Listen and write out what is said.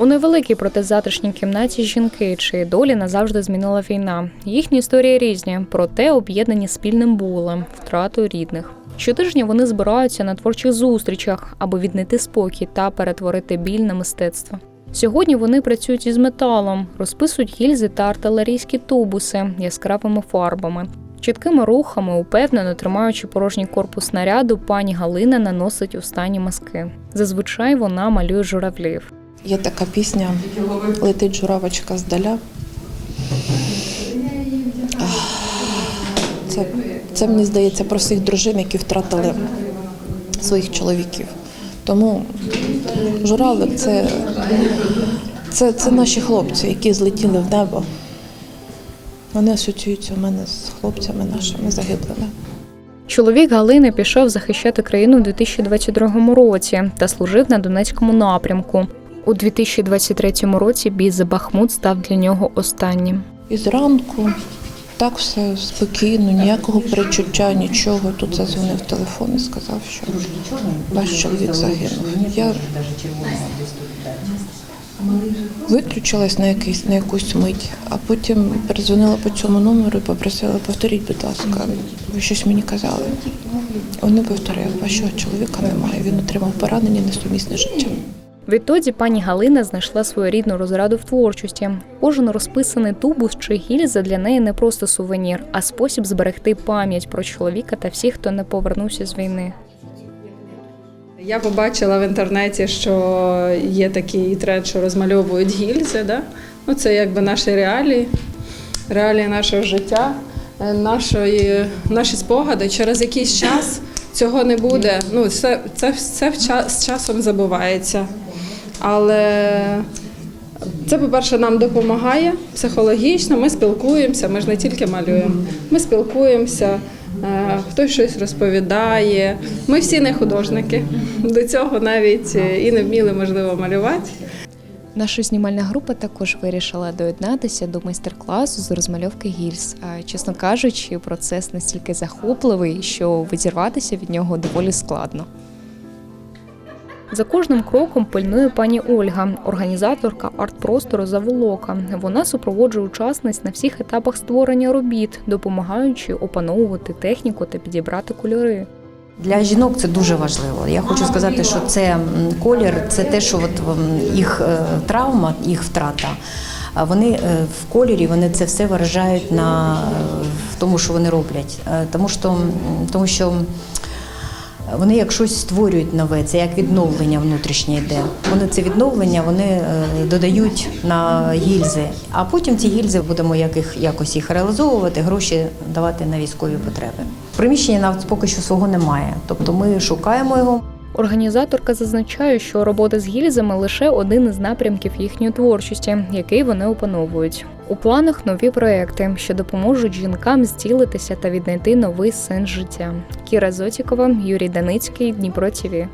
У невеликій проте затишній кімнаті жінки, чиї долі назавжди змінила війна. Їхні історії різні, проте об'єднані спільним болем, втратою рідних. Щотижня вони збираються на творчих зустрічах, аби віднайти спокій та перетворити біль на мистецтво. Сьогодні вони працюють із металом, розписують гільзи та артилерійські тубуси яскравими фарбами. Чіткими рухами, упевнено тримаючи порожній корпус снаряду, пані Галина наносить останні маски. Зазвичай вона малює журавлів. Є така пісня Летить журавочка здаля. Це, це мені здається про всіх дружин, які втратили своїх чоловіків. Тому журавлик це, це, це наші хлопці, які злетіли в небо. Вони асоціюються у мене з хлопцями нашими загиблими. Чоловік Галини пішов захищати країну у 2022 році та служив на Донецькому напрямку. У 2023 році бій за Бахмут став для нього останнім. І зранку так все спокійно, ніякого перечуття, нічого. Тут зазвонив телефон і сказав, що ваш чоловік загинув. Я виключилась на, якийсь, на якусь мить, а потім перезвонила по цьому номеру і попросила, повторіть, будь ласка, ви щось мені казали. Вони повторили, вашого чоловіка немає. Він отримав поранення несумісне з життям. Відтоді пані Галина знайшла свою рідну розраду в творчості. Кожен розписаний тубус чи гільза для неї не просто сувенір, а спосіб зберегти пам'ять про чоловіка та всіх, хто не повернувся з війни. Я побачила в інтернеті, що є такий тренд, що розмальовують гільзи. Да? Ну, це якби наші реалії, реалії нашого життя, е, нашої, наші спогади. Через якийсь час цього не буде. Ну, це, це все в час, з часом забувається. Але це, по-перше, нам допомагає психологічно. Ми спілкуємося, ми ж не тільки малюємо. Ми спілкуємося, е, хтось щось розповідає. Ми всі не художники. До цього навіть е, і не вміли, можливо, малювати. Наша знімальна група також вирішила доєднатися до майстер-класу з розмальовки гільз. Чесно кажучи, процес настільки захопливий, що відірватися від нього доволі складно. За кожним кроком пильнує пані Ольга, організаторка арт-простору Заволока. Вона супроводжує учасниць на всіх етапах створення робіт, допомагаючи опановувати техніку та підібрати кольори. Для жінок це дуже важливо. Я хочу сказати, що це колір, це те, що от їх е, травма, їх втрата. а Вони е, в кольорі вони це все виражають на е, в тому, що вони роблять. Тому що, тому що вони як щось створюють нове, це як відновлення внутрішнє йде. Вони це відновлення вони е, додають на гільзи, а потім ці гільзи будемо яких, якось їх реалізовувати, гроші давати на військові потреби. Приміщення навіть поки що свого немає, тобто ми шукаємо його. Організаторка зазначає, що робота з гільзами лише один із напрямків їхньої творчості, який вони опановують. У планах нові проекти, що допоможуть жінкам зцілитися та віднайти новий сенс життя. Кіра Зотікова, Юрій Даницький, Дніпро ТІВІ.